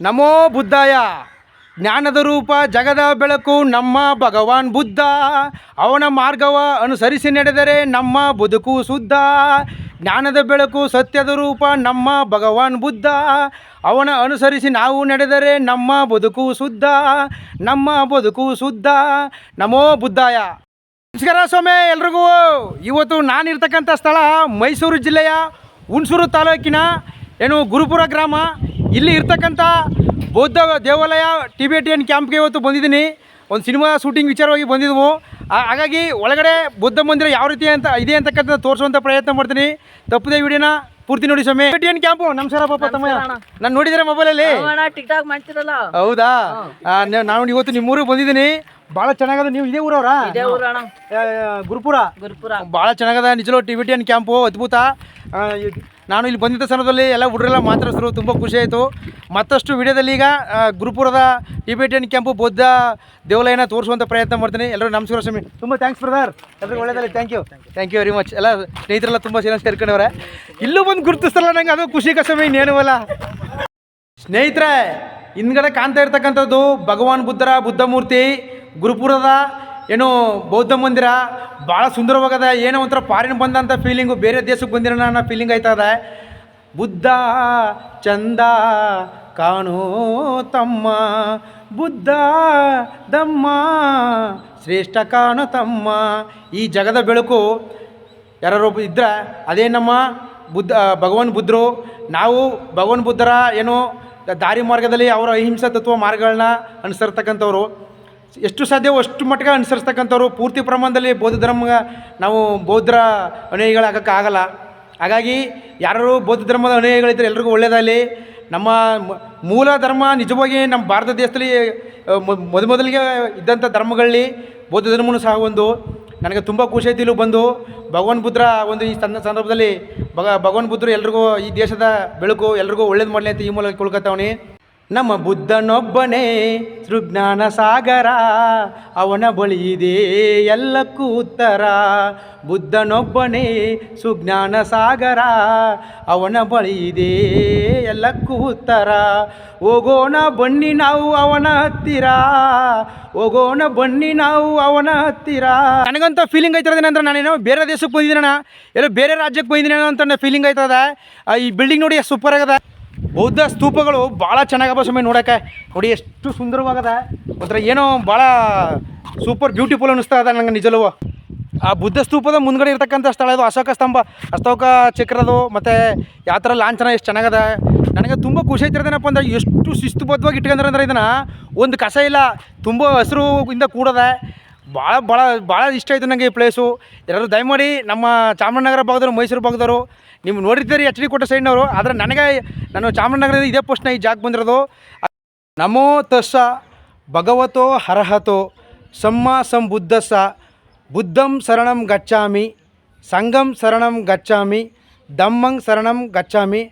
ನಮೋ ಬುದ್ಧಾಯ. ಜ್ಞಾನದ ರೂಪ, ಜಗದ ಬೆಳಕು, ನಮ್ಮ ಭಗವಾನ್ ಬುದ್ಧ. ಅವನ ಮಾರ್ಗವ ಅನುಸರಿಸಿ ನಡೆದರೆ ನಮ್ಮ ಬದುಕು ಶುದ್ಧ. ಜ್ಞಾನದ ಬೆಳಕು, ಸತ್ಯದ ರೂಪ, ನಮ್ಮ ಭಗವಾನ್ ಬುದ್ಧ. ಅವನ ಅನುಸರಿಸಿ ನಾವು ನಡೆದರೆ ನಮ್ಮ ಬದುಕು ಶುದ್ಧ. ನಮ್ಮ ಬದುಕು ಶುದ್ಧ. ನಮೋ ಬುದ್ಧಾಯ. ನಮಸ್ಕಾರ ಸ್ವಾಮಿ ಎಲ್ರಿಗೂ. ಇವತ್ತು ನಾನಿರ್ತಕ್ಕಂಥ ಸ್ಥಳ ಮೈಸೂರು ಜಿಲ್ಲೆಯ ಹುಣಸೂರು ತಾಲೂಕಿನ, ಏನು ಗುರುಪುರ ಗ್ರಾಮ. ಇಲ್ಲಿ ಇರ್ತಕ್ಕಂಥ ಬೌದ್ಧ ದೇವಾಲಯ ಟಿಬೇಟಿಯನ್ ಕ್ಯಾಂಪ್ಗೆ ಇವತ್ತು ಬಂದಿದ್ದೀನಿ. ಒಂದು ಸಿನಿಮಾ ಶೂಟಿಂಗ್ ವಿಚಾರವಾಗಿ ಬಂದಿದ್ವು. ಹಾಗಾಗಿ ಒಳಗಡೆ ಬುದ್ಧ ಮಂದಿರ ಯಾವ ರೀತಿ ಅಂತ ಇದೆ ಅಂತಕ್ಕಂಥ ತೋರಿಸುವಂಥ ಪ್ರಯತ್ನ ಮಾಡ್ತೀನಿ. ತಪ್ಪದೆ ವಿಡಿಯೋನ ಪೂರ್ತಿ ನೋಡಿ ಸ್ವಾಮಿ. ಟಿಬೇಟಿಯನ್ ಕ್ಯಾಂಪು ನಮಸ್ಕಾರ ಪಾಪ ತಮ್ಮ ನಾನು ನೋಡಿದರೆ ಮೊಬೈಲಲ್ಲಿ ಹೌದಾ? ನಾನು ಇವತ್ತು ನಿಮ್ಮ ಊರಿಗೆ ಬಂದಿದ್ದೀನಿ. ಭಾಳ ಚೆನ್ನಾಗದ ನೀವು ಇದೇ ಊರವ್ರ? ಗುರುಪುರ? ಗುರುಪುರ. ಭಾಳ ಚೆನ್ನಾಗದ ನಿಜಲೋ ಟಿಬಿಟಿಯನ್ ಕ್ಯಾಂಪು ಅದ್ಭುತ. ನಾನು ಇಲ್ಲಿ ಬಂದಿದ್ದ ಸಮಯದಲ್ಲಿ ಎಲ್ಲ ಹುಡುಗರೆಲ್ಲ ಮಾತಾಡಿಸಿದ್ರು, ತುಂಬ ಖುಷಿ ಆಯಿತು. ಮತ್ತಷ್ಟು ವಿಡಿಯೋದಲ್ಲಿ ಈಗ ಗುರುಪುರದ ಟಿಬೇಟಿಯನ್ ಕ್ಯಾಂಪು ಬೌದ್ಧ ದೇವಾಲಯನ ತೋರಿಸುವಂಥ ಪ್ರಯತ್ನ ಮಾಡ್ತೀನಿ. ಎಲ್ಲರೂ ನಮಸ್ಕಾರ ಸ್ವಾಮಿ, ತುಂಬ ಥ್ಯಾಂಕ್ಸ್ ಬ್ರದರ್ ಎಲ್ಲರಿಗೂ ಒಳ್ಳೆಯದಲ್ಲಿ thank you thank you very much ಎಲ್ಲ ಸ್ನೇಹಿತರೆಲ್ಲ ತುಂಬ ಚೆನ್ನಾಗಿ ಸೇರ್ಕೊಂಡವ್ರೆ. ಇಲ್ಲೂ ಬಂದು ಗುರುತಿಸ್ತಲ್ಲ ನಂಗೆ, ಅದು ಖುಷಿ ಸ್ವಾಮಿ, ಇನ್ನೇನು ಅಲ್ಲ. ಸ್ನೇಹಿತರೆ, ಹಿಂದ್ಗಡೆ ಕಾಣ್ತಾ ಇರ್ತಕ್ಕಂಥದ್ದು ಭಗವಾನ್ ಬುದ್ಧರ ಬುದ್ಧ ಮೂರ್ತಿ, ಗುರುಪುರದ ಏನು ಬೌದ್ಧ ಮಂದಿರ ಭಾಳ ಸುಂದರವಾಗದ, ಏನೋ ಒಂಥರ ಫಾರಿನ್ ಬಂದಂಥ ಫೀಲಿಂಗು ಬೇರೆ ದೇಶಕ್ಕೆ ಬಂದಿರೋ ಅನ್ನೋ ಫೀಲಿಂಗ್ ಆಯ್ತದೆ. ಬುದ್ಧ ಚಂದ ಕಾಣೋ ತಮ್ಮ, ಬುದ್ಧ ದಮ್ಮ ಶ್ರೇಷ್ಠ ಕಾಣೋ ತಮ್ಮ. ಈ ಜಗದ ಬೆಳಕು ಯಾರು ಇದ್ದರೆ ಅದೇ ನಮ್ಮ ಬುದ್ಧ, ಭಗವಾನ್ ಬುದ್ಧರು. ನಾವು ಭಗವಾನ್ ಬುದ್ಧರ ಏನು ದಾರಿ ಮಾರ್ಗದಲ್ಲಿ ಅವರ ಅಹಿಂಸಾ ತತ್ವ ಮಾರ್ಗಗಳನ್ನ ಅನುಸರ್ತಕ್ಕಂಥವ್ರು. ಎಷ್ಟು ಸಾಧ್ಯವೋ ಅಷ್ಟು ಮಟ್ಟಿಗೆ ಅನುಸರಿಸ್ತಕ್ಕಂಥವ್ರು ಪೂರ್ತಿ ಪ್ರಮಾಣದಲ್ಲಿ ಬೌದ್ಧ ಧರ್ಮ ನಾವು ಬೌದ್ಧರ ಅನುಯಾಯಿಗಳಾಗಕ್ಕೆ ಆಗಲ್ಲ. ಹಾಗಾಗಿ ಯಾರು ಬೌದ್ಧ ಧರ್ಮದ ಅನುಯಾಯಿಗಳಿದ್ದರೆ ಎಲ್ರಿಗೂ ಒಳ್ಳೆಯದಾಗಲಿ. ನಮ್ಮ ಮೂಲ ಧರ್ಮ ನಿಜವಾಗಿ ನಮ್ಮ ಭಾರತ ದೇಶದಲ್ಲಿ ಮೊದ ಮೊದಲಿಗೆ ಇದ್ದಂಥ ಧರ್ಮಗಳಲ್ಲಿ ಬೌದ್ಧ ಧರ್ಮನೂ ಸಹ ಒಂದು. ನನಗೆ ತುಂಬ ಖುಷಿ ಆಯ್ತು ಬಂದು. ಭಗವಾನ್ ಬುದ್ಧರ ಒಂದು ಈ ಸಂದ ಸಂದರ್ಭದಲ್ಲಿ ಭಗ, ಭಗವಾನ್ ಬುದ್ಧರು ಎಲ್ರಿಗೂ ಈ ದೇಶದ ಬೆಳಕು ಎಲ್ರಿಗೂ ಒಳ್ಳೇದು ಮಾಡಲಿ ಅಂತ ಈ ಮೂಲಕ ಕೊಳ್ಕೊತಾವನಿ ನಮ್ಮ ಬುದ್ಧನೊಬ್ಬನೇ ಸೃಜ್ಞಾನ ಸಾಗರ, ಅವನ ಬಳಿ ಇದೆ ಎಲ್ಲಕ್ಕೂ ಉತ್ತರ. ಬುದ್ಧನೊಬ್ಬನೇ ಸುಜ್ಞಾನ ಸಾಗರ, ಅವನ ಬಳಿ ಇದೆ ಎಲ್ಲಕ್ಕೂ ಉತ್ತರ. ಹೋಗೋಣ ಬನ್ನಿ ನಾವು ಅವನ ಹತ್ತಿರ, ಹೋಗೋಣ ಬನ್ನಿ ನಾವು ಅವನ ಹತ್ತಿರ. ನನಗಂತ ಫೀಲಿಂಗ್ ಆಯ್ತದ ಏನಂದ್ರೆ ನಾನೇನೋ ಬೇರೆ ದೇಶಕ್ಕೆ ಬಂದಿದ್ದೀನಣ್ಣ ಎಲ್ಲ ಬೇರೆ ರಾಜ್ಯಕ್ಕೆ ಬಂದಿದ್ದೀನೋ ಅಂತ ಫೀಲಿಂಗ್ ಆಯ್ತದ. ಈ ಬಿಲ್ಡಿಂಗ್ ನೋಡಿ ಸೂಪರ್ ಆಗದ. ಬೌದ್ಧ ಸ್ತೂಪಗಳು ಭಾಳ ಚೆನ್ನಾಗಪ್ಪ ಸ್ವಾಮಿ ನೋಡೋಕೆ ನೋಡಿ ಎಷ್ಟು ಸುಂದರವಾಗದ. ಒಂಥರ ಏನೋ ಭಾಳ ಸೂಪರ್ ಬ್ಯೂಟಿಫುಲ್ ಅನ್ನಿಸ್ತಾ ಇದೆ ನಂಗೆ ನಿಜಲೂ. ಆ ಬುದ್ಧ ಸ್ತೂಪದ ಮುಂದ್ಗಡೆ ಇರ್ತಕ್ಕಂಥ ಸ್ಥಳ ಇದು ಅಶೋಕ ಸ್ತಂಭ. ಅಶೋಕ ಚಕ್ರದು ಮತ್ತು ಯಾವ ಥರ ಲಾಂಛನ ಎಷ್ಟು ಚೆನ್ನಾಗದ. ನನಗೆ ತುಂಬ ಖುಷಿ ಆಯ್ತಿರೋದೇನಪ್ಪ ಅಂದ್ರೆ ಎಷ್ಟು ಶಿಸ್ತುಬದ್ಧವಾಗಿ ಇಟ್ಕೊಂಡ್ರೆ ಅಂದ್ರೆ ಇದನ್ನು. ಒಂದು ಕಸ ಇಲ್ಲ, ತುಂಬ ಹಸಿರು ಇಂದ ಕೂಡದೆ. ಭಾಳ ಭಾಳ ಭಾಳ ಇಷ್ಟ ಆಯಿತು ನನಗೆ ಈ ಪ್ಲೇಸು ಎಲ್ಲರೂ ದಯಮಾಡಿ ನಮ್ಮ ಚಾಮರಾಜನಗರ ಭಾಗದವರು, ಮೈಸೂರು ಭಾಗದವರು, ನೀವು ನೋಡಿದ್ದೀರಿ ಎಚ್ ಡಿ ಕೋಟೆ ಸೈಡ್ನವರು ಆದರೆ ನನಗೆ ನಾನು ಚಾಮರಾಜನಗರದ ಇದೇ ಪೋಸ್ಟ್ನ ಈ ಜಾಗ ಬಂದಿರೋದು. ನಮೋ ತಸ್ಸ ಭಗವತೋ ಹರಹತೋ ಸಮ್ಮ ಸಂಬುದ್ಧಸ್ಸ ಬುದ್ಧಂ ಶರಣಂ ಗಚ್ಚಾಮಿ ಸಂಗಂ ಶರಣಂ ಗಚ್ಚಾಮಿ ದಮ್ಮಂ ಶರಣಂ ಗಚ್ಚಾಮಿ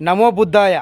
ನಮೋ ಬುದ್ಧಾಯ.